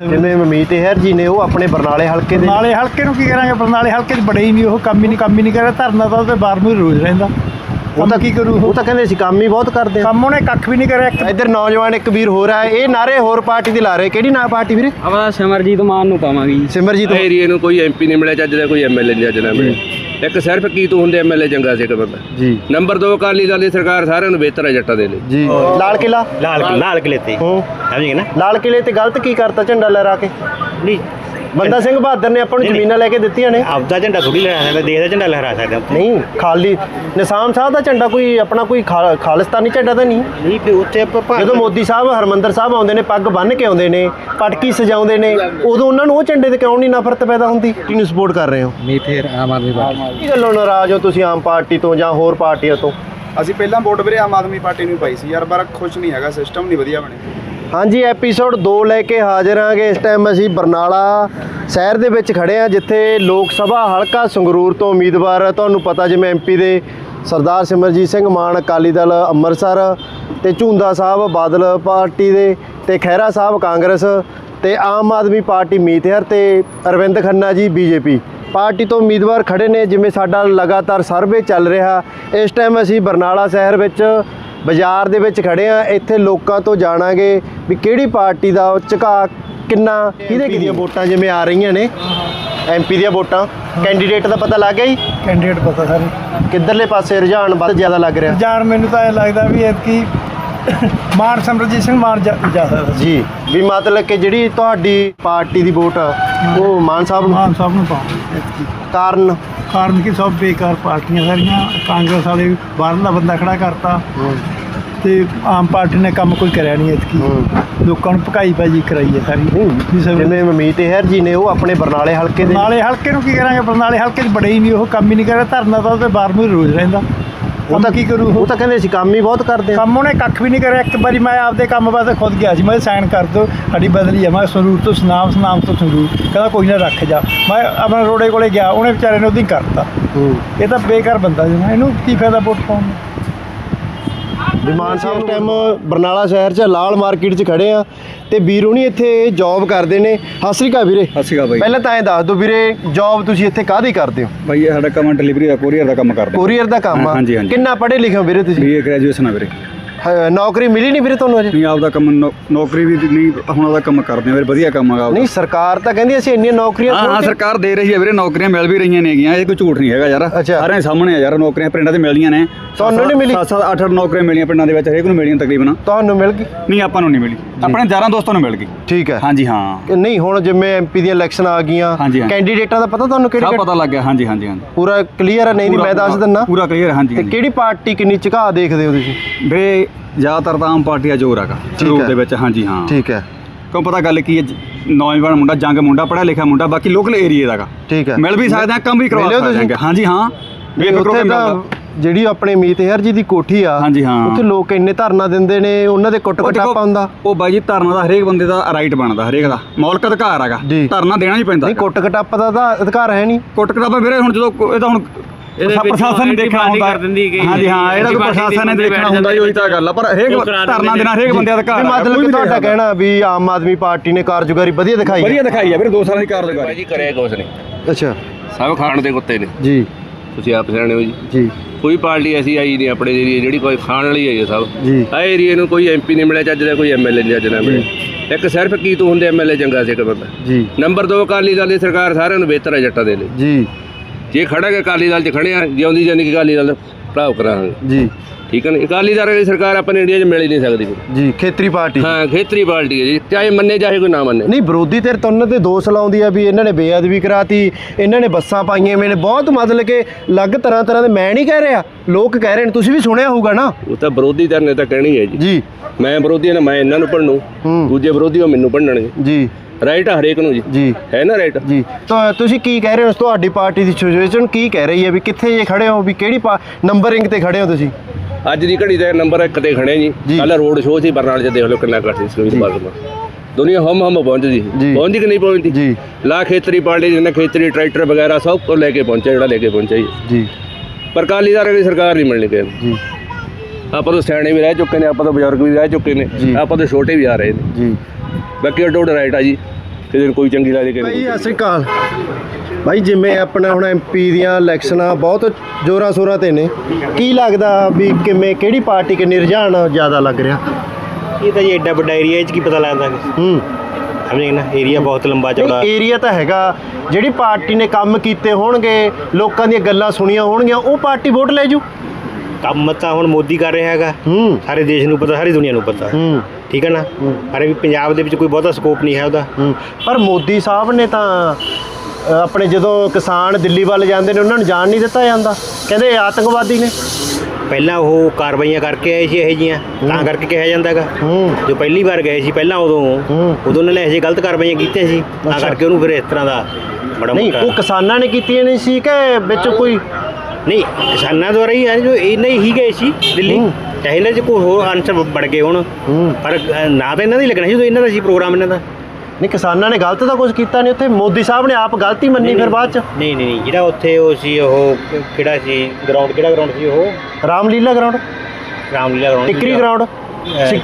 ਜਿਵੇਂ ਮਮੀਤ ਹੈਰ ਜੀ ਨੇ ਉਹ ਆਪਣੇ ਬਰਨਾਲੇ ਹਲਕੇ ਦੇ ਨਾਲੇ ਹਲਕੇ ਨੂੰ ਕੀ ਕਰਾਂਗੇ? ਬਰਨਾਲੇ ਹਲਕੇ 'ਚ ਬੜੇ ਹੀ ਨਹੀਂ, ਉਹ ਕੰਮ ਹੀ ਨਹੀਂ, ਕੰਮ ਹੀ ਨਹੀਂ ਕਰਿਆ। ਧਰਨਾ ਤਾਂ ਉਹਦੇ ਬਾਰ ਨੂੰ ਰੋਜ਼ ਰਹਿੰਦਾ। ਉਹ ਤਾਂ ਕੀ ਕਰੂ? ਉਹ ਤਾਂ ਕਹਿੰਦੇ ਸੀ ਕੰਮ ਹੀ ਬਹੁਤ ਕਰਦੇ ਆ ਕੰਮ ਉਹਨੇ ਕੱਖ ਵੀ ਨਹੀਂ ਕਰਿਆ ਇੱਕ ਇੱਧਰ ਨੌਜਵਾਨ ਇੱਕ ਵੀਰ ਹੋ ਰਿਹਾ ਹੈ ਇਹ ਨਾਰੇ ਹੋਰ ਪਾਰਟੀ ਦੇ ਲਾ ਰਹੇ ਕਿਹੜੀ ਨਾ ਪਾਰਟੀ ਵੀਰੇ? ਆਪਾਂ ਸਿਮਰਜੀਤ ਮਾਨ ਨੂੰ ਪਾਵਾਂਗੇ ਜੀ। ਸਿਮਰਜੀਤ ਏਰੀਏ ਨੂੰ ਕੋਈ ਐਮਪੀ ਨਹੀਂ ਮਿਲਿਆ ਚੱਜ ਦਾ ਕੋਈ ਐਮਐਲਏ ਨਹੀਂ ਚੱਜ ਦਾ ਮਿਲਿਆ। ਇੱਕ ਸਿਰਫ ਕੀ ਤੂੰ ਹੁੰਦੇ ਐਮਐਲਏ ਚੰਗਾ ਸੀ ਬੰਦਾ। ਜੀ। ਨੰਬਰ 2 ਅਕਾਲੀ ਦਲ ਦੀ ਸਰਕਾਰ ਸਾਰਿਆਂ ਨੂੰ ਬਿਹਤਰ ਹੈ ਜੱਟਾਂ ਦੇ ਲਈ। ਜੀ। ਲਾਲ ਕਿਲਾ ਲਾਲ ਲਾਲ ਕਿਲੇ ਤੇ। ਹੂੰ। ਸਮਝੇ ਨਾ? ਲਾਲ ਕਿਲੇ ਤੇ ਗਲਤ ਕੀ ਕਰਤਾ ਝੰਡਾ ਲਹਿਰਾ ਕੇ? ਨਹੀਂ ਬੰਦਾ ਸਿੰਘ ਬਹਾਦਰ ਨੇ ਆਪਾਂ ਨੂੰ ਜ਼ਮੀਨਾਂ ਲੈ ਕੇ ਦਿੱਤੀਆਂ ਨੇ। ਆਪਦਾ ਝੰਡਾ ਥੋੜੀ ਲਹਿਰਾ ਸਕਦਾ ਦੇਸ਼ ਦਾ ਝੰਡਾ ਲਹਿਰਾ ਸਕਦਾ। ਨਹੀਂ ਖਾਲੀ ਨਿਸ਼ਾਨ ਸਾਹਿਬ ਦਾ ਝੰਡਾ ਕੋਈ ਆਪਣਾ ਕੋਈ ਖਾਲਿਸਤਾਨੀ ਝੰਡਾ ਤਾਂ ਨਹੀਂ। ਨਹੀਂ ਤੇ ਉੱਥੇ ਆਪਾਂ ਜਦੋਂ ਮੋਦੀ ਸਾਹਿਬ ਹਰਮੰਦਰ ਸਾਹਿਬ ਆਉਂਦੇ ਨੇ ਪੱਗ ਬੰਨ੍ਹ ਕੇ ਆਉਂਦੇ ਨੇ ਪਟਕੀ ਸਜਾਉਂਦੇ ਨੇ ਉਦੋਂ ਉਹਨਾਂ ਨੂੰ ਉਹ ਝੰਡੇ ਤੇ ਕਿਉਂ ਨਹੀਂ ਨਫ਼ਰਤ ਪੈਦਾ ਹੁੰਦੀ? ਕਿਹਨੂੰ ਸਪੋਰਟ ਕਰ ਰਹੇ ਹੋ। ਮੀਥੇਰ ਆਮ ਆਦਮੀ ਪਾਰਟੀ। ਕੀ ਗੱਲੋਂ ਨਾਰਾਜ਼ ਹੋ ਤੁਸੀਂ ਆਮ ਪਾਰਟੀ ਤੋਂ ਜਾਂ ਹੋਰ ਪਾਰਟੀਆਂ ਤੋਂ? ਅਸੀਂ ਪਹਿਲਾਂ ਵੋਟ ਵੀਰੇ ਆਮ ਆਦਮੀ ਪਾਰਟੀ ਨੂੰ ਪਾਈ ਸੀ ਯਾਰ ਪਰ ਖੁਸ਼ ਨਹੀਂ ਹੈਗਾ ਸਿਸਟਮ ਨਹੀਂ ਵਧੀਆ ਬਣਿਆ ਹਾਂਜੀ ਐਪੀਸੋਡ 2 ਲੈ ਕੇ ਹਾਜ਼ਰ ਹਾਂਗੇ। ਇਸ ਟਾਈਮ ਅਸੀਂ ਬਰਨਾਲਾ ਸ਼ਹਿਰ ਦੇ ਵਿੱਚ ਖੜੇ ਹਾਂ, ਜਿੱਥੇ ਲੋਕ ਸਭਾ ਹਲਕਾ ਸੰਗਰੂਰ ਤੋਂ ਉਮੀਦਵਾਰ ਤੁਹਾਨੂੰ ਪਤਾ ਜਿਵੇਂ ਐਮਪੀ ਦੇ ਸਰਦਾਰ ਸਿਮਰਜੀਤ ਸਿੰਘ ਮਾਨ, ਅਕਾਲੀ ਦਲ ਅੰਮ੍ਰਿਤਸਰ ਤੇ ਝੁੰਦਾ ਸਾਹਿਬ, ਬਾਦਲ ਪਾਰਟੀ ਦੇ ਤੇ ਖਹਿਰਾ ਸਾਹਿਬ, ਕਾਂਗਰਸ ਤੇ ਆਮ ਆਦਮੀ ਪਾਰਟੀ ਮੀਤਹਰ ਤੇ ਅਰਵਿੰਦ ਖੰਨਾ ਜੀ, ਬੀਜੇਪੀ। ਪਾਰਟੀ ਤੋਂ ਉਮੀਦਵਾਰ ਖੜੇ ਨੇ, ਜਿਵੇਂ ਸਾਡਾ ਲਗਾਤਾਰ ਸਰਵੇ ਚੱਲ ਰਿਹਾ। ਇਸ ਟਾਈਮ ਅਸੀਂ ਬਰਨਾਲਾ ਸ਼ਹਿਰ ਵਿੱਚ ਬਾਜ਼ਾਰ ਦੇ ਵਿੱਚ ਖੜੇ ਆ ਇੱਥੇ ਲੋਕਾਂ ਤੋਂ ਜਾਣਾਂਗੇ ਵੀ ਕਿਹੜੀ ਪਾਰਟੀ ਦਾ ਝੁਕਾਅ ਕਿੰਨਾ ਕਿਹਦੇ ਕਿਹਦੀਆਂ ਵੋਟਾਂ ਜਿਵੇਂ ਆ ਰਹੀਆਂ ਨੇ। ਐਮਪੀ ਦੀਆਂ ਵੋਟਾਂ। ਕੈਂਡੀਡੇਟ ਦਾ ਪਤਾ ਲੱਗ ਗਿਆ ਜੀ? ਕੈਂਡੀਡੇਟ ਪਤਾ ਸਾਰੇ। ਕਿੱਧਰਲੇ ਪਾਸੇ ਰੁਝਾਨ ਵੱਧ ਜ਼ਿਆਦਾ ਲੱਗ ਰਿਹਾ? ਜਾਣ ਮੈਨੂੰ ਤਾਂ ਇਹ ਲੱਗਦਾ ਵੀ ਐਤਕੀ ਮਾਨ ਸਮਰਜੀਤ ਸਿੰਘ ਮਾਨ ਜਾ ਜਾ ਸਕਦਾ। ਜੀ ਵੀ ਮਤਲਬ ਕਿ ਜਿਹੜੀ ਤੁਹਾਡੀ ਪਾਰਟੀ ਦੀ ਵੋਟ ਆ, ਉਹ ਮਾਨ ਸਾਹਿਬ ਨੂੰ? ਮਾਨ ਸਾਹਿਬ ਨੂੰ ਐਤਕੀ ਕਾਰਨ? ਕਾਰਨ ਕਿ? ਸਭ ਬੇਕਾਰ ਪਾਰਟੀਆਂ ਸਾਰੀਆਂ। ਕਾਂਗਰਸ ਵਾਲੇ ਵੀ ਬਾਹਰਲਾ ਬੰਦਾ ਖੜਾ ਕਰਤਾ। ਤੇ ਆਮ ਪਾਰਟੀ ਨੇ ਕੰਮ ਕੋਈ ਕਰਿਆ ਨਹੀਂ ਐਤਕੀ ਲੋਕਾਂ ਨੂੰ ਭਕਾਈ ਬਾਜੀ ਕਰਾਈ ਹੈ ਸਾਰੀ। ਜਿਵੇਂ ਮਮੀਤ ਹੈਰ ਜੀ ਨੇ ਉਹ ਆਪਣੇ ਬਰਨਾਲੇ ਹਲਕੇ ਦੇ ਨਾਲੇ ਹਲਕੇ ਨੂੰ ਕੀ ਕਰਾਂਗੇ? ਬਰਨਾਲੇ ਹਲਕੇ 'ਚ ਬੜੇ ਹੀ ਨਹੀਂ ਉਹ ਕੰਮ ਹੀ ਨਹੀਂ ਕਰਿਆ। ਧਰਨਾ ਤਾਂ ਉਹਦੇ ਬਾਰ ਨੂੰ ਰੋਜ਼ ਰਹਿੰਦਾ। ਉਹ ਤਾਂ ਕੀ ਕਰੂ? ਉਹ ਤਾਂ ਕਹਿੰਦੇ ਸੀ ਕੰਮ ਹੀ ਬਹੁਤ ਕਰਦੇ ਆ ਕੰਮ ਉਹਨੇ ਕੱਖ ਵੀ ਨਹੀਂ ਕਰਿਆ। ਇੱਕ ਵਾਰੀ ਮੈਂ ਆਪਦੇ ਕੰਮ ਵਾਸਤੇ ਖੁਦ ਗਿਆ ਸੀ। ਮੈਂ ਸਾਈਨ ਕਰ ਦਿਓ ਸਾਡੀ ਬਦਲੀ ਆ। ਮੈਂ ਸੰਗਰੂਰ ਤੋਂ ਸੁਨਾਮ ਸੁਨਾਮ ਤੋਂ ਸੰਗਰੂਰ ਕਹਿੰਦਾ ਕੋਈ ਨਾ ਰੱਖ ਜਾ। ਮੈਂ ਆਪਣਾ ਰੋੜੇ ਕੋਲੇ ਗਿਆ। ਉਹਨੇ ਵਿਚਾਰੇ ਨੇ ਉਹਦੀ ਕਰਤਾ। ਇਹ ਤਾਂ ਬੇਕਾਰ ਬੰਦਾ ਜੀ ਇਹਨੂੰ ਕੀ ਫਾਇਦਾ ਵੋਟ ਪਾਉਣ ਦਾ ਵਿਮਾਨ ਸਾਹਿਬ ਇਸ ਟਾਈਮ ਬਰਨਾਲਾ ਸ਼ਹਿਰ 'ਚ ਲਾਲ ਮਾਰਕੀਟ 'ਚ ਖੜੇ ਆ ਤੇ ਵੀਰ ਹੁਣੀ ਇੱਥੇ ਜੌਬ ਕਰਦੇ ਨੇ। ਸਤਿ ਸ਼੍ਰੀ ਅਕਾਲ ਵੀਰੇ। ਸਤਿ ਸ਼੍ਰੀ ਅਕਾਲ ਬਾਈ। ਪਹਿਲਾਂ ਤਾਂ ਐਂ ਦੱਸ ਦਿਓ ਵੀਰੇ ਜੌਬ ਤੁਸੀਂ ਇੱਥੇ ਕਾਹਦੀ ਕਰਦੇ ਹੋ? ਬਾਈ ਇਹ ਸਾਡਾ ਕੰਮ ਡਿਲੀਵਰੀ ਦਾ ਕੋਰੀਅਰ ਦਾ ਕੰਮ ਕਰਦਾ ਕੋਰੀਅਰ ਦਾ ਕੰਮ ਆ। ਹਾਂਜੀ, ਹਾਂਜੀ। ਕਿੰਨਾ ਪੜ੍ਹੇ ਲਿਖੇ ਹੋ ਵੀਰੇ ਤੁਸੀਂ? ਬੀਏ ਗ੍ਰੈਜੂਏਸ਼ਨ ਆ ਵੀਰੇ। ਹ- ਨੌਕਰੀ ਮਿਲੀ ਨਹੀਂ ਵੀਰੇ ਤੁਹਾਨੂੰ ਅਜੇ? ਨਹੀਂ ਆਪਦਾ ਕੰਮ ਨੌ- ਨੌਕਰੀ ਵੀ ਨਹੀਂ ਹੁਣ ਉਹਦਾ ਕੰਮ ਕਰਦੇ ਆ ਵੀਰੇ ਵਧੀਆ ਕੰਮ ਹੈਗਾ ਆਪਦਾ। ਨਹੀਂ ਸਰਕਾਰ ਤਾਂ ਕਹਿੰਦੀ ਅਸੀਂ ਇੰਨੀਆਂ ਨੌਕਰੀਆਂ ਹਾਂ ਹਾਂ ਖੋਲ੍ਹ ਕੇ- ਸਰਕਾਰ ਦੇ ਰਹੀ ਹੈ ਵੀਰੇ ਨੌਕਰੀਆਂ ਮਿਲ ਵੀ ਰਹੀਆਂ ਨੇਗੀਆਂ ਇਹ ਕੋਈ ਝੂਠ ਨਹੀਂ ਹੈਗਾ ਯਾਰ। ਅੱਛਾ। ਸਾਰਿਆਂ ਦੇ ਸਾਹਮਣੇ ਆ ਯਾਰ ਨੌਕਰੀਆਂ ਪਿੰਡਾਂ ਤੇ ਮਿਲਦੀਆਂ ਨੇ। ਤੁਹਾਨੂੰ ਨਹੀਂ ਮਿਲੀ? 7 8 ਨੌਕਰੀਆਂ ਮਿਲੀਆਂ ਪਿੰਡਾਂ ਦੇ ਵਿੱਚ ਹਰੇਕ ਨੂੰ ਮਿਲੀਆਂ ਤਕਰੀਬਨ। ਤੁਹਾਨੂੰ ਮਿਲ ਗਈ? ਨਹੀਂ ਆਪਾਂ ਨੂੰ ਨਹੀਂ ਮਿਲੀ। ਆਪਣੇ ਯਾਰਾਂ ਦੋਸਤਾਂ ਨੂੰ ਮਿਲ ਗਈ। ਠੀਕ ਹੈ। ਹਾਂਜੀ ਹਾਂ। ਕਿ ਨਹੀਂ ਹੁਣ ਜਿਵੇਂ ਐਮਪੀ ਦੀਆਂ ਇਲੈਕਸ਼ਨ ਆ ਗਈਆਂ ਹਾਂਜੀ, ਹਾਂਜੀ। ਕੈਂਡੀਡੇਟਾਂ ਦਾ ਪਤਾ ਤੁਹਾਨੂੰ ਕਿਹੜੇ ਸਭ ਪਤਾ ਲੱਗ ਗਿਆ ਹਾਂਜੀ ਹਾਂਜੀ ਹਾਂਜੀ। ਪੂਰਾ ਕਲੀਅਰ ਹੈ ਨਹੀਂ ਮੈਂ ਦੱਸ ਦਿੰਨਾ ਪੂਰਾ ਕਲੀਅਰ ਹਾਂਜੀ ਤੇ ਹਾਂਜੀ। ਕਿਹੜੀ ਪਾਰਟੀ ਕਿੰਨੀ ਝੁਕਾਅ ਦੇਖਦੇ ਹੋ ਤੁਸੀਂ? ਵੀਰੇ ਜ਼ਿਆਦਾਤਰ ਤਾਂ ਆਮ ਪਾਰਟੀ ਦਾ ਜ਼ੋਰ ਹੈਗਾ ਸੰਗਰੂਰ ਹੈ। ਦੇ ਵਿੱਚ ਹਾਂਜੀ ਹਾਂ। ਠੀਕ ਹੈ। ਕਿਉਂ ਪਤਾ ਗੱਲ ਕੀ ਹੈ ਜ- ਨੌਜਵਾਨ ਮੁੰਡਾ ਜੰਗ ਮੁੰਡਾ ਪੜ੍ਹਿਆ ਲਿਖਿਆ ਮੁੰਡਾ ਬਾਕੀ ਲੋਕਲ ਏਰੀਆ ਦਾਗਾ ਠੀਕ ਹੈ। ਮਿਲ ਵੀ ਸਕਦੇ ਆ ਕੰਮ ਵੀ ਕਰਵਾ ਮਿਲਿਓ ਸਕਦੇ ਤੁਸੀਂ? ਹਾਂ ਹਾਂਜੀ ਹਾਂ। ਬੇਫਿਕਰ ਹੋ ਉੱਥੇ ਕੇ ਤਾਂ ਮਿਲਦਾ। ਜਿਹੜੀ ਆਪਣੇ ਮੀਤ ਹੈਰ ਜੀ ਦੀ ਕੋਠੀ ਆ ਹਾਂਜੀ, ਹਾਂ। ਉੱਥੇ ਲੋਕ ਇੰਨੇ ਧਰਨਾ ਦਿੰਦੇ ਨੇ ਉਹਨਾਂ ਦੇ ਕੁੱਟ ਕਟਾਪਾ ਹੁੰਦਾ। ਉਹ ਬਾਈ ਜੀ ਧਰਨਾ ਦਾ ਹਰੇਕ ਬੰਦੇ ਦਾ ਰਾਈਟ ਬਣਦਾ ਹਰੇਕ ਦਾ। ਮੌਲਿਕ ਅਧਿਕਾਰ ਹੈਗਾ। ਜੀ। ਧਰਨਾ ਦੇਣਾ ਹੀ ਪੈਂਦਾ ਨਹੀਂ ਕੁੱਟ ਕਟਾਪਾ ਦਾ ਤਾਂ ਅਧਿਕਾਰ ਹੈ ਨਹੀਂ। ਕੁੱਟ ਕਟਾਪਾ ਵੀਰੇ ਹੁਣ ਜਦੋਂ ਕੋ- ਇਹ ਤਾਂ ਹੁਣ ਇਹਦੇ ਵਿੱਚ ਪ੍ਰਸ਼ਾਸਨ ਦੇਖਣਾ ਹੁੰਦਾ। ਕਰ ਦਿੰਦੀ ਕਿ ਹਾਂਜੀ ਹਾਂ ਇਹਦਾ ਕੋਈ ਐਂਟੀ ਪਾਰਟੀ ਪ੍ਰਸ਼ਾਸਨ ਨੇ ਦੇਖਣਾ ਹੁੰਦਾ ਉਹੀ ਤਾਂ ਗੱਲ ਆ। ਪਰ ਹਰੇਕ ਧਰਨਾ ਦੇਣਾ ਹਰੇਕ ਬੰਦੇ ਦਾ ਹੈਗਾ, ਮਤਲਬ ਤੁਹਾਡਾ। ਕਹਿਣਾ ਵੀ ਆਮ ਆਦਮੀ ਪਾਰਟੀ ਨੇ ਕਾਰਜਕਾਰੀ ਵਧੀਆ ਦਿਖਾਈ ਹੈ। ਵਧੀਆ ਦਿਖਾਈ ਆ ਵੀਰੇ ਦੋ ਸਾਲਾਂ ਦੀ ਕਾਰਜਕਾਰੀ ਭਾਈ ਜੀ ਕਰਿਆ ਕੁਛ ਨਹੀਂ। ਅੱਛਾ। ਸਭ ਖਾਣ ਦੇ ਕੁੱਤੇ ਨੇ। ਜੀ। ਤੁਸੀਂ ਆਪ ਸਿਆਣੇ ਹੋ ਜੀ। ਜੀ। ਕੋਈ ਪਾਰਟੀ ਐਸੀ ਆਈ ਨਹੀਂ ਆਪਣੇ ਏਰੀਏ ਜਿਹੜੀ ਕੋਈ ਖਾਣ ਵਾਲੀ ਆਈ ਹੈ ਸਭ। ਜੀ। ਆ ਏਰੀਏ ਨੂੰ ਕੋਈ ਐਮਪੀ ਨਹੀਂ ਮਿਲਿਆ ਚੱਜ ਦਾ ਕੋਈ ਐਮਐਲਏ ਨਹੀਂ ਚੱਜ ਦਾ ਮਿਲਿਆ। ਇੱਕ ਸਿਰਫ ਕੀ ਤੂੰ ਹੁੰਦੇ ਐਮਐਲਏ ਚੰਗਾ ਸੀ ਇੱਕ ਬੰਦਾ। ਜੀ। ਨੰਬਰ 2 ਅਕਾਲੀ ਦਲ ਦੀ ਸਰਕਾਰ ਸਾਰਿਆਂ ਨੂੰ ਬਿਹਤਰ ਹੈ ਜੱਟਾਂ ਦੇ ਲਈ। ਜੀ। ਜੇ ਖੜਾਂਗੇ ਅਕਾਲੀ ਦਲ 'ਚ ਖੜੇ ਆ ਜਿਉਂਦੀ ਜਾਂਦੀ ਅਕਾਲੀ ਦਲ ਭਰਾਵ ਕਰਾਂਗੇ। ਜੀ। ਠੀਕ ਹੈ ਨਾ? ਅਕਾਲੀ ਦਲ ਦੀ ਸਰਕਾਰ ਆਪਣੇ ਇੰਡੀਆ 'ਚ ਮਿਲ ਹੀ ਨਹੀਂ ਸਕਦੀ। ਜੀ ਖੇਤਰੀ ਪਾਰਟੀ। ਹਾਂ ਖੇਤਰੀ ਪਾਰਟੀ ਹੈ ਜੀ। ਚਾਹੇ ਮੰਨੇ ਚਾਹੇ ਕੋਈ ਨਾ ਮੰਨੇ। ਨਹੀਂ ਵਿਰੋਧੀ ਧਿਰ ਤਾਂ ਉਹਨਾਂ ਤੇ ਦੋਸ਼ ਲਾਉਂਦੀ ਆ ਵੀ ਇਹਨਾਂ ਨੇ ਬੇਅਦਬੀ ਕਰਾਤੀ ਇਹਨਾਂ ਨੇ ਬੱਸਾਂ ਪਾਈਆਂ ਹੋਈਆਂ ਨੇ। ਬਹੁਤ ਮਤਲਬ ਕਿ ਅਲੱਗ ਤਰ੍ਹਾਂ ਤਰ੍ਹਾਂ ਦੇ ਮੈਂ ਨਹੀਂ ਕਹਿ ਰਿਹਾ ਲੋਕ ਕਹਿ ਰਹੇ ਨੇ ਤੁਸੀਂ ਵੀ ਸੁਣਿਆ ਹੋਊਗਾ ਨਾ। ਉਹ ਤਾਂ ਵਿਰੋਧੀ ਧਿਰ ਨੇ ਤਾਂ ਕਹਿਣੀ ਹੈ ਜੀ। ਜੀ। ਮੈਂ ਵਿਰੋਧੀ ਹਾਂ ਨਾ ਮੈਂ ਇਹਨਾਂ ਨੂੰ ਹੂੰ। ਦੂਜੇ ਵਿਰੋਧੀ ਉਹ ਮੈਨੂੰ ਭੰਨਣਗੇ। ਜੀ। ਰਾਈਟ ਆ ਹਰੇਕ ਨੂੰ ਜੀ। ਜੀ। ਹੈ ਨਾ ਰਾਈਟ ਜੀ। ਤਾਂ ਤੁਸੀਂ ਕੀ ਕਹਿ ਰਹੇ ਹੋ ਤੁਹਾਡੀ ਪਾਰਟੀ ਦੀ ਸਿਚੁਏਸ਼ਨ ਕੀ ਕਹਿ ਰਹੀ ਹੈ ਵੀ ਕਿੱਥੇ ਜੇ ਖੜੇ ਹੋ ਵੀ ਕਿਹੜੀ ਨੰਬਰਿੰਗ ਤੇ ਖੜੇ ਹੋ ਤੁਸੀਂ? ਅੱਜ ਦੀ ਘੜੀ ਤੇ ਨੰਬਰ 1 ਤੇ ਖੜੇ ਜੀ। ਕੱਲ ਰੋਡ ਸ਼ੋਅ ਸੀ ਬਰਨਾਲੇ 'ਚ ਦੇਖ ਲਓ ਕਿੰਨਾ ਘੱਟ ਸੀ ਸੁਖਬੀਰ ਬਾਦਲ ਦਾ ਦੁਨੀਆ ਹਮ ਹਮ ਪਹੁੰਚਦੀ। ਪਹੁੰਚਦੀ ਕਿ ਨਹੀਂ ਪਹੁੰਚਦੀ? ਜੀ। ਲਾ ਖੇਤਰੀ ਪਾਰਟੀ ਜਿਹਨੇ ਖੇਤਰੀ ਟਰੈਕਟਰ ਵਗੈਰਾ ਸਭ ਕੁਝ ਲੈ ਕੇ ਪਹੁੰਚਿਆ ਜਿਹੜਾ ਲੈ ਕੇ ਪਹੁੰਚਿਆ ਜੀ। ਪਰ ਕਾਲੀਦਾਰ ਦੀ ਸਰਕਾਰ ਨਹੀਂ ਮਿਲਣੀ ਕਿਸੇ ਜੀ। ਆਪਾਂ ਤਾਂ ਸਿਆਣੇ ਵੀ ਰਹਿ ਚੁੱਕੇ ਨੇ ਆਪਾਂ ਤਾਂ ਬਜ਼ੁਰਗ ਵੀ ਰਹਿ ਚੁੱਕੇ ਨੇ। ਆਪਾਂ ਤਾਂ ਛੋਟੇ ਵੀ ਆ ਰਹੇ ਨੇ। ਜੀ। ਬਾਕੀ ਅੱਡੋ ਅੱਡ ਰਾਈਟ ਆ ਜੀ। ਕਿਸੇ ਨੂੰ ਕੋਈ ਚੰਗੀ ਲੱਗਦੀ ਕਿਸੇ ਨੂੰ ਭਾਈ ਸਤਿ ਸ੍ਰੀ ਅਕਾਲ। ਭਾਈ ਜਿਵੇਂ ਆਪਣਾ ਹੁਣ ਐਮਪੀ ਦੀਆਂ ਇਲੈਕਸ਼ਨਾਂ ਬਹੁਤ ਜ਼ੋਰਾਂ ਸ਼ੋਰਾਂ ਤੇ ਨੇ। ਕੀ ਲੱਗਦਾ ਵੀ ਕਿਵੇਂ ਕਿਹੜੀ ਪਾਰਟੀ ਕਿੰਨੀ ਰੁਝਾਨ ਜ਼ਿਆਦਾ ਲੱਗ ਰਿਹਾ? ਇਹ ਤਾਂ ਜੀ ਐਡਾ ਵੱਡਾ ਏਰੀਆ ਇਹ ਚ ਕੀ ਪਤਾ ਲੱਗਦਾ ਹੂੰ। ਸਮਝੇ ਨਾ ਏਰੀਆ ਬਹੁਤ ਲੰਬਾ ਚੌੜਾ ਏਰੀਆ ਤਾਂ ਹੈਗਾ। ਜਿਹੜੀ ਪਾਰਟੀ ਨੇ ਕੰਮ ਕੀਤੇ ਹੋਣਗੇ ਲੋਕਾਂ ਦੀਆਂ ਗੱਲਾਂ ਸੁਣੀਆਂ ਹੋਣਗੀਆਂ ਉਹ ਪਾਰਟੀ ਵੋਟ ਲੈ ਜੂ। ਕੰਮ ਤਾਂ ਹੁਣ ਮੋਦੀ ਕਰ ਰਿਹਾ ਹੈਗਾ। ਹੂੰ। ਸਾਰੇ ਦੇਸ਼ ਨੂੰ ਪਤਾ ਸਾਰੀ ਦੁਨੀਆ ਨੂੰ ਪਤਾ। ਹੂੰ। ਠੀਕ ਹੈ ਨਾ? ਪਰ ਵੀ ਪੰਜਾਬ ਦੇ ਵਿੱਚ ਕੋਈ ਬਹੁਤਾ ਸਕੋਪ ਨਹੀਂ ਹੈ ਉਹਦਾ। ਪਰ ਮੋਦੀ ਸਾਹਿਬ ਨੇ ਤਾਂ ਆਪਣੇ ਜਦੋਂ ਕਿਸਾਨ ਦਿੱਲੀ ਵੱਲ ਜਾਂਦੇ ਨੇ ਉਹਨਾਂ ਨੂੰ ਜਾਣ ਨਹੀਂ ਦਿੱਤਾ ਜਾਂਦਾ। ਕਹਿੰਦੇ ਆਤੰਕਵਾਦੀ ਨੇ। ਪਹਿਲਾਂ ਉਹ ਕਾਰਵਾਈਆਂ ਕਰਕੇ ਆਏ ਸੀ ਇਹ ਜੀਆਂ ਤਾਂ ਕਰਕੇ ਕਿਹਾ ਜਾਂਦਾ ਹੈਗਾ। ਹੂੰ। ਜੋ ਪਹਿਲੀ ਵਾਰ ਗਏ ਸੀ ਪਹਿਲਾਂ ਉਦੋਂ। ਉਦੋਂ ਉਹਨਾਂ ਨੇ ਇਹ ਜਿਹੇ ਗਲਤ ਕਾਰਵਾਈਆਂ ਕੀਤੀਆਂ ਸੀ। ਤਾਂ। ਕਰਕੇ ਉਹਨੂੰ ਫਿਰ ਇਸ ਤਰ੍ਹਾਂ ਦਾ ਬੜਾ ਨਹੀਂ ਉਹ ਕਿਸਾਨਾਂ ਨੇ ਕੀਤੀਆਂ ਨਹੀਂ ਸੀ ਕਿ ਵਿੱਚ ਕੋਈ ਨਹੀਂ ਕਿਸਾਨਾਂ ਦੁਆਰਾ ਹੀ ਆ ਜੋ ਇਹਨਾਂ ਹੀ ਗਏ ਸੀ ਦਿੱਲੀ। ਹੂੰ। ਚਾਹੇ ਇਹਨਾਂ 'ਚ ਕੋਈ ਹੋਰ ਆਨਸਰ ਬਣ ਗਏ ਹੁਣ। ਹੂੰ। ਪਰ ਨਾ ਤਾਂ ਇਹਨਾਂ ਦਾ ਹੀ ਲੱਗਣਾ ਸੀ ਜਦੋਂ ਇਹਨਾਂ ਦਾ ਸੀ ਪ੍ਰੋਗਰਾਮ ਇਹਨਾਂ ਦਾ। ਨਹੀਂ ਕਿਸਾਨਾਂ ਨੇ ਗਲਤ ਤਾਂ ਕੁਝ ਕੀਤਾ ਨਹੀਂ ਉੱਥੇ ਮੋਦੀ ਸਾਹਿਬ ਨੇ ਆਪ ਗਲਤੀ ਮੰਨੀ ਫਿਰ ਬਾਅਦ ਚ। ਨਹੀਂ ਨਹੀਂ ਨਹੀਂ ਜਿਹੜਾ ਉੱਥੇ ਉਹ ਸੀ ਉਹ ਕਿਹੜਾ ਸੀ ਗਰਾਊਂਡ ਕਿਹੜਾ ਗਰਾਊਂਡ ਸੀ ਉਹ? Ramlila ground Ramlila ground Tikri ground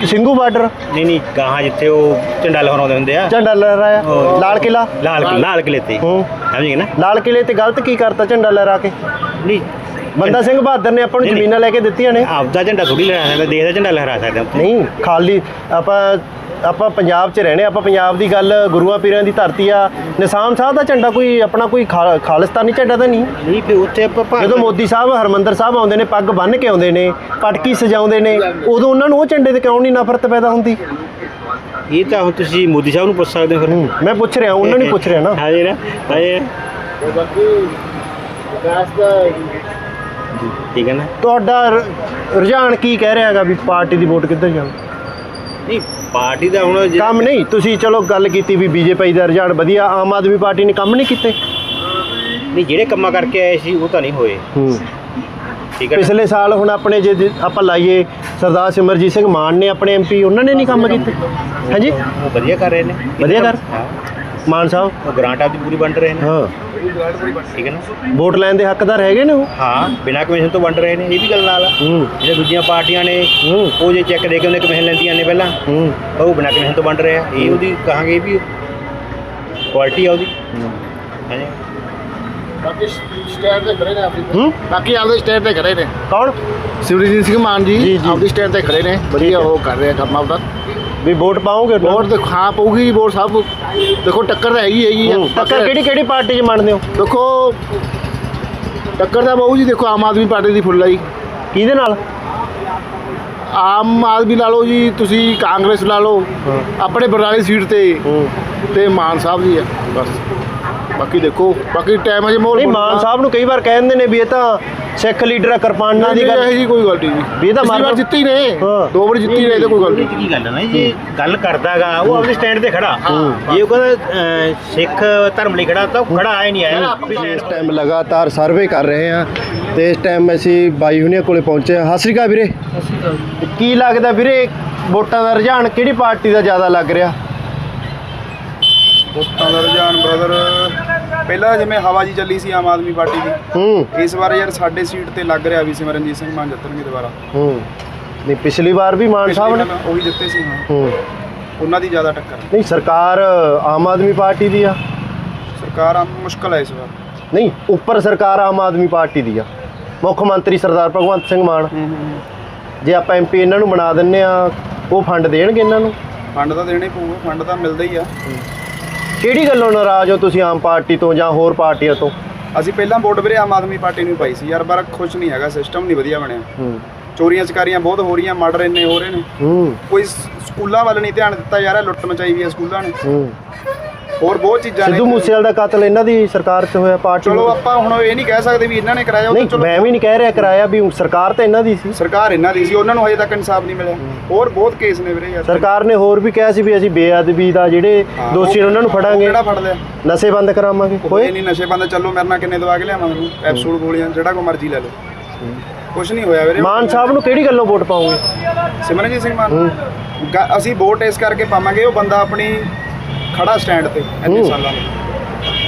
Singhu border? ਨਹੀਂ ਨਹੀਂ ਗਾਹਾਂ ਜਿੱਥੇ ਉਹ ਝੰਡਾ ਲਹਿਰਾਉਂਦੇ ਹੁੰਦੇ ਆ। ਝੰਡਾ ਲਹਿਰਾਇਆ? ਉਹ- ਲਾਲ ਕਿਲਾ ਲਾਲ ਲਾਲ ਕਿਲੇ ਤੇ ਹੂੰ। ਸਮਝੇ ਨਾ? ਲਾਲ ਕਿਲੇ ਤੇ ਗਲਤ ਕੀ ਕਰਤਾ ਝੰਡਾ ਲਹਿਰਾ ਕੇ? ਨਹੀਂ। ਬੰਦਾ ਸਿੰਘ ਬਹਾਦਰ ਨੇ ਆਪਾਂ ਨੂੰ ਨਹੀਂ, ਨਹੀਂ। ਜ਼ਮੀਨਾਂ ਲੈ ਕੇ ਦਿੱਤੀਆਂ ਨੇ। ਆਪਦਾ ਝੰਡਾ ਥੋੜੀ ਲਹਿਰਾ ਸਕਦਾ ਦੇਸ਼ ਦਾ ਝੰਡਾ ਲਹਿਰਾ ਸਕਦੇ ਨਹੀਂ ਖਾਲੀ ਆਪਾਂ ਆਪਾਂ ਪੰਜਾਬ 'ਚ ਰਹਿਣੇ ਆਪਾਂ ਪੰਜਾਬ ਦੀ ਗੱਲ ਗੁਰੂਆਂ ਪੀਰਾਂ ਦੀ ਧਰਤੀ ਆ। ਨਿਸ਼ਾਨ ਸਾਹਿਬ ਦਾ ਝੰਡਾ ਕੋਈ ਆਪਣਾ ਕੋਈ ਖਾ- ਖਾਲਿਸਤਾਨੀ ਝੰਡਾ ਤਾਂ ਨਹੀਂ? ਨਹੀਂ ਫਿਰ ਉੱਥੇ ਆਪਾਂ ਭਾਰਤ- ਜਦੋਂ ਮੋਦੀ ਸਾਹਿਬ ਹਰਮੰਦਰ ਸਾਹਿਬ ਆਉਂਦੇ ਨੇ ਪੱਗ ਬੰਨ੍ਹ ਕੇ ਆਉਂਦੇ ਨੇ ਪਟਕੀ ਸਜਾਉਂਦੇ ਨੇ ਉਦੋਂ ਉਹਨਾਂ ਨੂੰ ਉਹ ਝੰਡੇ ਤੇ ਕਿਉਂ ਨਹੀਂ ਨਫ਼ਰਤ ਪੈਦਾ ਹੁੰਦੀ? ਇਹ ਤਾਂ ਹੁਣ ਤੁਸੀਂ ਮੋਦੀ ਸਾਹਿਬ ਨੂੰ ਪੁੱਛ ਸਕਦੇ ਹੋ ਫਿਰ। ਹੂੰ, ਮੈਂ ਪੁੱਛ ਰਿਹਾ ਉਹਨਾਂ ਨੂੰ ਹੀ ਪੁੱਛ ਰਿਹਾ ਨਾ। ਹਾਂਜੀ ਨਾ ਹਾਂਜੀ ਠੀਕ ਹੈ ਨਾ? ਤੁਹਾਡਾ ਰ- ਰੁਝਾਨ ਕੀ ਕਹਿ ਰਿਹਾ ਹੈਗਾ ਵੀ ਪਾਰਟੀ ਦੀ ਵੋਟ ਕਿੱਧਰ ਜਾਊ? ਨਹੀਂ ਪਾਰਟੀ ਦਾ ਹੁਣ ਜੇ- ਕੰਮ ਨਹੀਂ ਤੁਸੀਂ ਚਲੋ ਗੱਲ ਕੀਤੀ ਵੀ ਬੀਜੇਪੀ ਦਾ ਰੁਝਾਨ ਵਧੀਆ ਆਮ ਆਦਮੀ ਪਾਰਟੀ ਨੇ ਕੰਮ ਨਹੀਂ ਕੀਤੇ। ਨਹੀਂ ਜਿਹੜੇ ਕੰਮਾਂ ਕਰਕੇ ਆਏ ਸੀ ਉਹ ਤਾਂ ਨਹੀਂ ਹੋਏ। ਹੂੰ। ਠੀਕ ਹੈ ਨਾ? ਪਿਛਲੇ ਸਾਲ ਹੁਣ ਆਪਣੇ ਜੇ ਜੇ ਆਪਾਂ ਲਾਈਏ ਸਰਦਾਰ ਸਿਮਰਜੀਤ ਸਿੰਘ ਮਾਨ ਨੇ ਆਪਣੇ ਐਮਪੀ ਉਹਨਾਂ ਨੇ ਨਹੀਂ ਕੰਮ ਕੀਤੇ। ਹਾਂਜੀ? ਉਹ ਵਧੀਆ ਕਰ ਰਹੇ ਨੇ। ਵਧੀਆ ਕਰ? ਹਾਂ। ਮਾਨ ਸਾਹਿਬ? ਗ੍ਰਾਂਟ ਆਪਦੀ ਪੂਰੀ ਵੰਡ ਰਹੇ ਨੇ। ਹਾਂ। ਠੀਕ ਹੈ ਨਾ? ਵੋਟ ਲੈਣ ਦੇ ਹੱਕਦਾਰ ਹੈਗੇ ਨੇ ਉਹ? ਹਾਂ ਬਿਨਾਂ ਕਮਿਸ਼ਨ ਤੋਂ ਵੰਡ ਰਹੇ ਨੇ ਇਹ ਵੀ ਗੱਲ ਨਾਲ ਆ। ਹੂੰ। ਜਿਹੜੇ ਦੂਜੀਆਂ ਪਾਰਟੀਆਂ ਨੇ ਹੂੰ। ਉਹ ਜੇ ਚੈੱਕ ਦੇ ਕੇ ਉਹਨੇ ਕਮਿਸ਼ਨ ਲੈਂਦੀਆਂ ਨੇ ਪਹਿਲਾਂ ਹੂੰ। ਉਹ ਬਿਨਾਂ ਕਮਿਸ਼ਨ ਤੋਂ ਵੰਡ ਰਹੇ ਆ। ਇਹ ਉਹਦੀ ਕਹਾਂਗੇ ਇਹ ਵੀ ਕੁਆਲਿਟੀ ਆ ਉਹਦੀ। ਹਾਂਜੀ। ਬਾਕੀ ਸਟੇਟ ਤੇ ਖੜੇ ਨੇ ਆਪਣੀ। ਹੂੰ? ਬਾਕੀ ਆਪਦੇ ਸਟੇਟ ਤੇ ਖੜੇ ਨੇ। ਕੌਣ? ਸਿਮਰਜੀਤ ਸਿੰਘ ਮਾਨ ਜੀ ਜੀ, ਜੀ। ਆਪਦੀ ਸਟੇਟ ਤੇ ਖੜੇ ਨੇ। ਵਧੀਆ। ਉਹ ਕਰ ਰਹੇ ਆ ਕੰਮ ਆਪਦਾ। ਵੀ ਵੋਟ ਪਾਓਗੇ ਵੋਟ ਤੇ ਖਾਂ ਪਊਗੀ ਜੀ ਵੋਟ ਸਭ। ਦੇਖੋ ਟੱਕਰ ਤਾਂ ਹੈਗੀ ਹੈਗੀ ਆ ਟੱਕਰ ਕਿਹੜੀ ਕਿਹੜੀ ਪਾਰਟੀ 'ਚ ਮੰਨਦੇ ਹੋ? ਦੇਖੋ ਟੱਕਰ ਤਾਂ ਬਹੁ ਜੀ ਦੇਖੋ ਆਮ ਆਦਮੀ ਪਾਰਟੀ ਦੀ ਫੁੱਲ ਆ ਜੀ। ਕਿਹਦੇ ਨਾਲ? ਆਮ ਆਦਮੀ ਲਾ ਲਓ ਜੀ ਤੁਸੀਂ ਕਾਂਗਰਸ ਲਾ ਲਓ ਆਪਣੇ ਬਰਨਾਲੇ ਸੀਟ ਤੇ ਤੇ ਮਾਨ ਸਾਹਿਬ ਜੀ ਆ ਬਸ। ਬਾਕੀ ਦੇਖੋ ਬਾਕੀ ਟਾਈਮ ਅਜੇ ਮੋਲ ਨਹੀਂ ਮਾਨ ਸਾਹਿਬ ਨੂੰ ਕਈ ਵਾਰ ਕਹਿੰਦੇ ਨੇ ਵੀ ਇਹ ਤਾਂ ਸਿੱਖ ਲੀਡਰ ਆ ਕਿਰਪਾਨਾਂ ਦੀ ਗੱਲ। ਜੀ ਕੋਈ ਗੱਲ ਨਹੀਂ ਵੀ ਇਹ ਤਾਂ ਮਾਰ- ਜਿੱਤੇ ਨੇ। ਹਾਂ। ਦੋ ਵਾਰ ਜਿੱਤੀ ਨੇ ਤੇ ਕੋਈ ਗੱਲ ਨਹੀਂ ਕੀ ਗੱਲ ਹੈ ਨਾ ਜੀ ਗੱਲ ਕਰਦਾਗਾ ਉਹ ਆਪਣੇ ਸਟੈਂਡ ਤੇ ਖੜਾ। ਜੇ ਉਹ ਕਹਿੰਦਾ ਸਿੱਖ ਧਰਮ ਲਈ ਖੜਾ ਤਾਂ ਖੜਾ ਆਏ ਨਹੀਂ ਆਇਆ। ਇਸ ਟਾਈਮ ਲਗਾਤਾਰ ਸਰਵੇ ਕਰ ਰਹੇ ਹਾਂ ਤੇ ਇਸ ਟਾਈਮ ਅਸੀਂ ਬਾਈ ਹੁਣੀਆਂ ਕੋਲੇ ਪਹੁੰਚੇ ਹਾਂ। ਸਤਿ ਸ਼੍ਰੀ ਅਕਾਲ ਵੀਰੇ। ਕੀ ਲੱਗਦਾ ਵੀਰੇ ਵੋਟਾਂ ਦਾ ਰੁਝਾਨ ਕਿਹੜੀ ਪਾਰਟੀ ਦਾ ਜ਼ਿਆਦਾ ਲੱਗ ਰਿਹਾ? ਵੋਟਾਂ ਦਾ ਰੁਝਾਨ ਬ੍ਰਦਰ ਪਹਿਲਾਂ ਜਿਵੇਂ ਹਵਾ ਜੀ ਚੱਲੀ ਸੀ ਆਮ ਆਦਮੀ ਪਾਰਟੀ ਦੀ ਹੂੰ। ਇਸ ਵਾਰ ਯਾਰ ਸਾਡੇ ਸੀਟ ਤੇ ਲੱਗ ਰਿਹਾ ਵੀ ਸਿਮਰਨਜੀਤ ਸਿੰਘ ਮਾਨ ਜਿੱਤਣਗੇ ਦੁਬਾਰਾ। ਹੂੰ। ਨਹੀਂ ਪਿਛਲੀ ਵਾਰ ਵੀ ਮਾਨ ਸਾਹਿਬ ਨੇ ਉਹੀ ਜਿੱਤੇ ਸੀ ਹਾਂ। ਹੂੰ। ਉਹਨਾਂ ਦੀ ਜ਼ਿਆਦਾ ਟੱਕਰ। ਨਹੀਂ ਸਰਕਾਰ ਆਮ ਆਦਮੀ ਪਾਰਟੀ ਦੀ ਆ। ਸਰਕਾਰ ਆ ਮੁਸ਼ਕਲ ਹੈ ਇਸ ਵਾਰ। ਨਹੀਂ ਉੱਪਰ ਸਰਕਾਰ ਆਮ ਆਦਮੀ ਪਾਰਟੀ ਦੀ ਆ। ਮੁੱਖ ਮੰਤਰੀ ਸਰਦਾਰ ਭਗਵੰਤ ਸਿੰਘ ਮਾਨ। ਜੇ ਆਪਾਂ ਐਮਪੀ ਇਹਨਾਂ ਨੂੰ ਬਣਾ ਦਿੰਨੇ ਆ ਉਹ ਫੰਡ ਦੇਣਗੇ ਇਹਨਾਂ ਨੂੰ? ਫੰਡ ਤਾਂ ਦੇਣੇ ਪਊਗਾ ਫੰਡ ਤਾਂ ਮਿਲਦਾ ਹੀ ਆ। ਕਿਹੜੀ ਗੱਲੋਂ ਨਾਰਾਜ਼ ਹੋ ਤੁਸੀਂ ਆਮ ਪਾਰਟੀ ਤੋਂ ਜਾਂ ਹੋਰ ਪਾਰਟੀਆਂ ਤੋਂ? ਅਸੀਂ ਪਹਿਲਾਂ ਵੋਟ ਵੀਰੇ ਆਮ ਆਦਮੀ ਪਾਰਟੀ ਨੂੰ ਪਾਈ ਸੀ ਯਾਰ ਪਰ ਖੁਸ਼ ਨਹੀਂ ਹੈਗਾ ਸਿਸਟਮ ਨਹੀਂ ਵਧੀਆ ਬਣਿਆ। ਚੋਰੀਆਂ ਚਕਾਰੀਆਂ ਬਹੁਤ ਹੋ ਰਹੀਆਂ ਮਰਡਰ ਇੰਨੇ ਹੋ ਰਹੇ ਨੇ। ਕੋਈ ਸਕੂਲਾਂ ਵੱਲ ਨਹੀਂ ਧਿਆਨ ਦਿੱਤਾ ਯਾਰ ਲੁੱਟ ਮਚਾਈ ਵੀ ਹੈ ਸਕੂਲਾਂ ਨੇ। ਹੋਰ ਬਹੁਤ ਚੀਜ਼ਾਂ ਨੇ ਸਿੱਧੂ ਮੂਸੇਵਾਲ ਦਾ ਕਤਲ ਇਹਨਾਂ ਦੀ ਸਰਕਾਰ 'ਚ ਹੋਇਆ ਪਾਰਟੀ ਚਲੋ ਆਪਾਂ ਹੁਣ ਇਹ ਨਹੀਂ ਕਹਿ ਸਕਦੇ ਵੀ ਇਹਨਾਂ ਨੇ ਕਰਾਇਆ ਉਹ ਤਾਂ ਨਹੀਂ ਚਲੋ ਮੈਂ ਵੀ ਨਹੀਂ ਕਹਿ ਰਿਹਾ ਕਰਾਇਆ ਵੀ ਸਰਕਾਰ ਤਾਂ ਇਹਨਾਂ ਦੀ ਸੀ। ਸਰਕਾਰ ਇਹਨਾਂ ਦੀ ਸੀ ਉਹਨਾਂ ਨੂੰ ਹਜੇ ਤੱਕ ਇਨਸਾਫ ਨਹੀਂ ਮਿਲਿਆ। ਹੋਰ ਬਹੁਤ ਕੇਸ ਨੇ ਵੀਰੇ ਯਾਰ ਸਰਕਾਰ ਨੇ ਹੋਰ ਵੀ ਕਿਹਾ ਸੀ ਵੀ ਅਸੀਂ ਬੇਅਦਬੀ ਦਾ ਜਿਹੜੇ ਹਾਂ, ਦੋਸ਼ੀ ਨੇ ਉਹਨਾਂ ਨੂੰ ਉਹ ਫੜਾਂਗੇ। ਕਿਹੜਾ ਫੜ ਲਿਆ? ਨਸ਼ੇ ਬੰਦ ਕਰਾਵਾਂਗੇ। ਕੋਈ? ਹੋਏ ਨਹੀਂ ਨਸ਼ੇ ਬੰਦ ਚੱਲੋ ਮੇਰੇ ਨਾਲ ਕਿੰਨੇ ਦਵਾ ਕੇ ਲਿਆਵਾਂ ਤੁਹਾਨੂੰ ਐਪਸੂਲ ਗੋਲੀਆਂ ਜਿਹੜਾ ਕੋ ਮਰਜ਼ੀ ਲੈ ਲਓ। ਕੁਝ ਨਹੀਂ ਹੋਇਆ ਵੀਰੇ। ਮਾਨ ਸਾਹਿਬ ਨੂੰ ਕਿਹੜੀ ਗੱਲੋਂ ਵੋਟ ਪਾਉਂਗੇ ਸਿਮਰਨਜੀਤ ਸਿੰਘ ਮਾਨ। ਗ- ਅਸੀਂ ਵੋਟ ਇਸ ਕਰਕੇ ਪਾਵਾਂਗੇ ਉਹ ਬੰਦਾ ਆਪਣੀ ਖੜਾ ਸਟੈਂਡ ਤੇ ਇੰਨੇ ਹੂੰ। ਸਾਲਾਂ ਤੋਂ।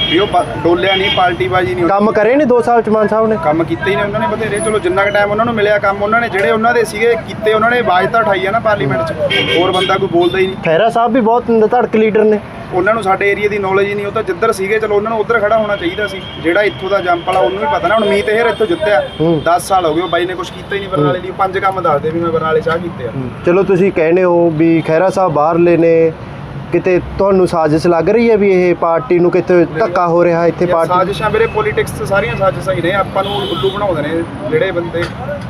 ਵੀ ਉਹ ਡੋਲਿਆ ਨਹੀਂ ਪਾਰਟੀ ਬਾਜੀ ਨਹੀਂ ਕੰਮ ਕਰੇ ਨੇ 2 ਸਾਲ ਚ ਮਾਨ ਸਾਹਿਬ ਨੇ? ਕੰਮ ਕੀਤੇ ਹੀ ਨੇ ਉਹਨਾਂ ਨੇ ਬਥੇਰੇ। ਚਲੋ ਜਿੰਨਾ ਕੁ ਟਾਈਮ ਉਹਨਾਂ ਨੂੰ ਮਿਲਿਆ ਕੰਮ ਉਹਨਾਂ ਨੇ ਜਿਹੜੇ ਉਹਨਾਂ ਦੇ ਸੀਗੇ ਕੀਤੇ ਉਹਨਾਂ ਨੇ ਆਵਾਜ਼ ਤਾਂ ਉਠਾਈ ਆ ਨਾ ਪਾਰਲੀਮੈਂਟ 'ਚ। ਹੋਰ ਬੰਦਾ ਕੋਈ ਬੋਲਦਾ ਹੀ ਨਹੀਂ। ਖੈਰਾ ਸਾਹਿਬ ਵੀ ਬਹੁਤ ਧੜਕ ਲੀਡਰ ਨੇ। ਉਹਨਾਂ ਨੂੰ ਸਾਡੇ ਏਰੀਆ ਦੀ ਨੌਲੇਜ ਹੀ ਨਹੀਂ ਉਹ ਤਾਂ ਜਿੱਧਰ ਸੀਗੇ ਚਲੋ ਉਹਨਾਂ ਨੂੰ ਉੱਧਰ ਖੜਾ ਹੋਣਾ ਚਾਹੀਦਾ ਸੀ। ਜਿਹੜਾ ਇੱਥੋਂ ਦਾ ਜੰਪ ਵਾਲਾ ਉਹਨੂੰ ਵੀ ਪਤਾ ਨਾ ਹੁਣ ਮੀਤ ਹੇਰ ਇੱਥੋਂ ਜਿੱਤਿਆ। 10 ਸਾਲ ਹੋ ਗਏ ਉਹ ਬਾਈ ਨੇ ਕੁਝ ਕੀਤਾ ਹੀ ਨਹੀਂ ਬਰਨਾਲੇ ਲਈ। ਪੰਜ ਕੰਮ ਦੱਸਦੇ ਵੀ ਮੈਂ ਬਰਨਾਲੇ ਚਾਹ ਕੀਤੇ ਆ। ਚਲੋ ਤੁਸੀਂ ਕਹਿੰਦੇ ਹੋ ਵੀ ਖੈਰਾ ਸਾਹਿਬ ਬਾਹਰਲੇ ਨੇ ਕਿਤੇ ਤੁਹਾਨੂੰ ਸਾਜ਼ਿਸ਼ ਲੱਗ ਰਹੀ ਹੈ ਵੀ ਇਹ ਪਾਰਟੀ ਨੂੰ ਕਿਤੇ ਧੱਕਾ ਹੋ ਰਿਹਾ ਇੱਥੇ ਪਾਰਟੀ ਸਾਜ਼ਿਸ਼ਾਂ ਵੀਰੇ ਪੋਲਿਟਿਕਸ ਤੇ ਸਾਰੀਆਂ ਸਾਜ਼ਿਸ਼ਾਂ ਹੀ ਨੇ। ਆਪਾਂ ਨੂੰ ਉੱਲੂ ਬਣਾਉਂਦੇ ਨੇ ਜਿਹੜੇ ਬੰਦੇ।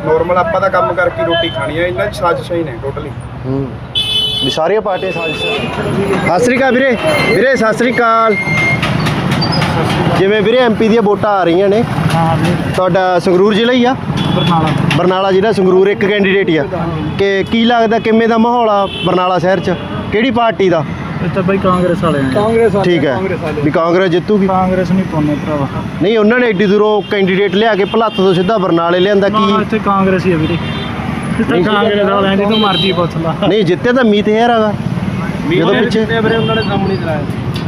ਨਾਰਮਲ ਆਪਾਂ ਦਾ ਕੰਮ ਕਰਕੇ ਰੋਟੀ ਖਾਣੀ ਆ ਇਹਨਾਂ ਦੀ ਸਾਜ਼ਿਸ਼ਾਂ ਹੀ ਨੇ ਟੋਟਲੀ ਹੂੰ। ਵੀ ਸਾਰੀਆਂ ਪਾਰਟੀਆਂ ਸਾਜ਼ਿਸ਼ ਸਤਿ ਸ੍ਰੀ ਅਕਾਲ ਵੀਰੇ। ਵੀਰੇ ਸਤਿ ਸ੍ਰੀ ਅਕਾਲ। ਜਿਵੇਂ ਵੀਰੇ ਐਮਪੀ ਦੀਆਂ ਵੋਟਾਂ ਆ ਰਹੀਆਂ ਨੇ। ਹਾਂ ਤੁਹਾਡਾ ਸੰਗਰੂਰ ਜ਼ਿਲ੍ਹਾ ਹੀ ਆ? ਬਰਨਾਲਾ। ਬਰਨਾਲਾ ਜ਼ਿਲ੍ਹਾ ਸੰਗਰੂਰ ਇੱਕ ਕੈਂਡੀਡੇਟ ਹੀ ਆ। ਕਿ ਕੀ ਲੱਗਦਾ ਕਿਵੇਂ ਦਾ ਮਾਹੌਲ ਆ ਬਰਨਾਲਾ ਸ਼ਹਿਰ 'ਚ? ਕਿਹੜੀ ਪਾਰਟੀ ਦਾ? ਇਹ ਤਾਂ ਬਈ ਕਾਂਗਰਸ ਵਾਲੇ ਨੇ। ਕਾਂਗਰਸ ਠੀਕ ਹੈ। ਵੀ ਕਾਂਗਰਸ ਜਿੱਤੂਗੀ? ਕਾਂਗਰਸ ਨਹੀਂ ਪਾਉਣੇ ਭਰਾਵਾ। ਨਹੀਂ ਉਹਨਾਂ ਨੇ ਏਡੀ ਦੂਰੋਂ ਕੈਂਡੀਡੇਟ ਲਿਆ ਕੇ ਭਲੱਤ ਤੋਂ ਸਿੱਧਾ ਬਰਨਾਲੇ ਲਿਆਂਦਾ ਨਾ ਕੀ ਇੱਥੇ ਕਾਂਗਰਸ ਹੀ ਆ ਵੀਰੇ। ਇੱਥੇ ਕਾਂਗਰਸ ਵਾਲਾ ਹੈ ਤੂੰ ਮਰਜ਼ੀ ਪੁੱਛ ਲਾ। ਨਹੀਂ ਜਿੱਤੇ ਤਾਂ ਮੀਤ ਹੈਰ ਹੈਗਾ। ਜਦੋਂ ਪਿੱਛੇ ਵੀਰੇ ਉਹਨਾਂ ਨੇ ਕੰਮ ਨਹੀਂ ਕਰਾਇਆ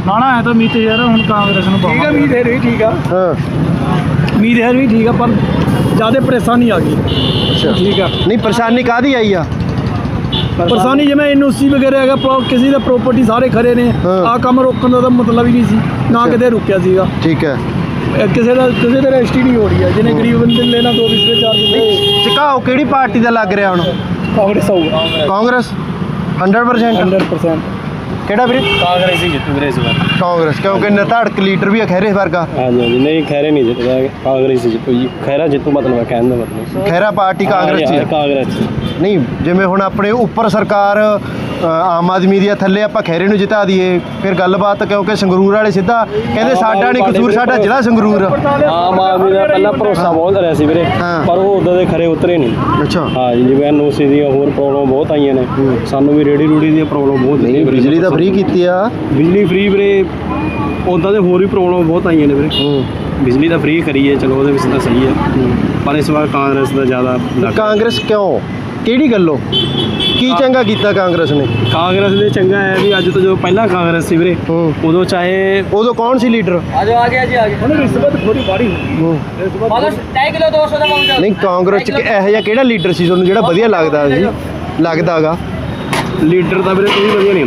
ਨਾ ਨਾ ਇਹ ਤਾਂ ਮੀਤ ਯਾਰ ਹੁਣ ਕਾਂਗਰਸ ਨੂੰ ਪਾਵਾਂਗੇ। ਮੀਤ ਹੈਰ ਵੀ ਠੀਕ ਆ। ਹਾਂ। ਮੀਤ ਯਾਰ ਵੀ ਠੀਕ ਆ ਪਰ ਜ਼ਿਆਦਾ ਪਰੇਸ਼ਾਨੀ ਆ ਗਈ। ਅੱਛਾ। ਠੀਕ ਆ। ਨਹੀਂ ਪਰੇਸ਼ਾਨੀ ਕਾਦੀ ਆਈ ਆ? ਪਰੇਸ਼ਾਨੀ ਜਿਵੇਂ ਐਨਓਸੀ ਵਗੈਰਾ ਹੈਗਾ ਪ੍ਰੋ- ਕਿਸੇ ਦਾ ਪ੍ਰਾਪਰਟੀ ਸਾਰੇ ਖੜੇ ਨੇ ਹਾਂ। ਆ ਕੰਮ ਰੋਕਣ ਦਾ ਤਾਂ ਮਤਲਬ ਹੀ ਨਹੀਂ ਸੀ ਨਾ ਕਿਤੇ ਰੁਕਿਆ ਸੀਗਾ। ਠੀਕ ਹੈ। ਇਹ ਕਿਸੇ ਦਾ ਕਿਸੇ ਦਾ ਰਜਿਸਟਰੀ ਨਹੀਂ ਹੋ ਰਹੀ ਹੈ ਜਿਹਨੇ ਗਰੀਬ ਬੰਦੇ ਨੇ ਲੈਣਾ ਦੋ ਬਿਸਵੇ ਚਾਰ ਬਿਸਵੇ ਚਕਾਓ ਕਿਹੜੀ ਪਾਰਟੀ ਦਾ ਲੱਗ ਰਿਹਾ ਹੁਣ? ਕਾਂਗਰਸ ਆਊਗਾ। ਕਾਂਗਰਸ? 100% 100% ਕਿਹੜਾ ਵੀਰੇ? ਕਾਂਗਰਸ ਹੀ ਜਿੱਤੂ ਵੀਰੇ ਇਸ ਵਾਰ। ਕਾਂਗਰਸ ਕਿਉਂਕਿ ਨਧੜਕ ਲੀਡਰ ਵੀ ਆ ਖੈਰੇ ਵਰਗਾ। ਹਾਂਜੀ ਹਾਂਜੀ ਨਹੀਂ ਖੈਰੇ ਨਹੀਂ ਜਿੱਤਦਾ ਕਾਂਗਰਸ ਹੀ ਜਿੱਤੂ ਜੀ। ਖੈਰਾ ਜਿੱਤੂ ਮਤਲਬ ਹੈ ਕਹਿਣ ਦਾ ਮਤਲਬ। ਖੈਰਾ ਪਾਰਟੀ ਕਾਂਗਰਸ ਹੀ ਆ। ਕਾਂਗਰਸ ਨਹੀਂ ਜਿਵੇਂ ਹੁਣ ਆਪਣੇ ਉੱਪਰ ਸਰਕਾਰ ਆਮ ਆਦਮੀ ਦੀ ਆ, ਥੱਲੇ ਆਪਾਂ ਖੈਰੇ ਨੂੰ ਜਿਤਾ ਦਈਏ ਫਿਰ ਗੱਲਬਾਤ ਕਿਉਂਕਿ ਸੰਗਰੂਰ ਵਾਲੇ ਸਿੱਧਾ ਕਹਿੰਦੇ ਸਾਡਾ ਨਹੀਂ ਕਸੂਰ ਸਾਡਾ ਜ਼ਿਲ੍ਹਾ ਸੰਗਰੂਰ। ਆਮ ਆਦਮੀ ਦਾ ਪਹਿਲਾਂ ਭਰੋਸਾ ਬਹੁਤ ਰਿਹਾ ਸੀ ਵੀਰੇ। ਪਰ ਉਹ ਉਦੋਂ ਦੇ ਖਰੇ ਉਤਰੇ ਨਹੀਂ। ਅੱਛਾ। ਹਾਂ ਜਿਵੇਂ ਐਨਓਸੀ ਦੀਆਂ ਹੋਰ ਪ੍ਰੋਬਲਮ ਬਹੁਤ ਆਈਆਂ ਨੇ ਸਾਨੂੰ ਵੀ ਰੇੜੀ ਰੂੜੀ ਦੀਆਂ ਪ੍ਰੋਬਲਮ ਬਹੁਤ ਨਹੀਂ। ਬਿਜਲੀ ਤਾਂ ਫ੍ਰੀ ਕੀਤੀ ਆ। ਬਿਜਲੀ ਫ੍ਰੀ ਵੀਰੇ ਉਦਾਂ ਦੇ ਹੋਰ ਵੀ ਪ੍ਰੋਬਲਮ ਬਹੁਤ ਆਈਆਂ ਨੇ ਵੀਰੇ। ਬਿਜਲੀ ਤਾਂ ਫ੍ਰੀ ਕਰੀ ਹੈ ਚਲੋ ਉਹਦੇ ਵਿੱਚ ਤਾਂ ਸਹੀ ਹੈ। ਪਰ ਇਸ ਵਾਰ ਕਾਂਗਰਸ ਦਾ ਜ਼ਿਆਦਾ ਕਾਂਗਰਸ ਕਿਉਂ? ਕਿਹੜੀ ਗੱਲੋਂ? ਕੀ ਚੰਗਾ ਕੀਤਾ ਕਾਂਗਰਸ ਨੇ? ਕਾਂਗਰਸ ਦੇ ਚੰਗਾ ਹੈ ਵੀ ਅੱਜ ਤੋਂ ਜੋ ਪਹਿਲਾਂ ਕਾਂਗਰਸ ਸੀ ਵੀਰੇ ਹੂੰ। ਉਦੋਂ ਚਾਹੇ ਉਦੋਂ ਕੌਣ ਸੀ ਲੀਡਰ? ਉਹਨੇ ਰਿਸ਼ਵਤ ਥੋੜੀ ਬਾੜੀ ਹੂੰ। ਨਹੀਂ ਕਾਂਗਰਸ ਚ ਕਿ- ਇਹੋ ਜਿਹਾ ਕਿਹੜਾ ਲੀਡਰ ਸੀ ਤੁਹਾਨੂੰ ਜਿਹੜਾ ਵਧੀਆ ਲੱਗਦਾ ਸੀ? ਲੱਗਦਾਗਾ। ਲੀਡਰ ਤਾਂ ਵੀਰੇ ਕੋਈ ਵਧੀਆ ਨਹੀਂ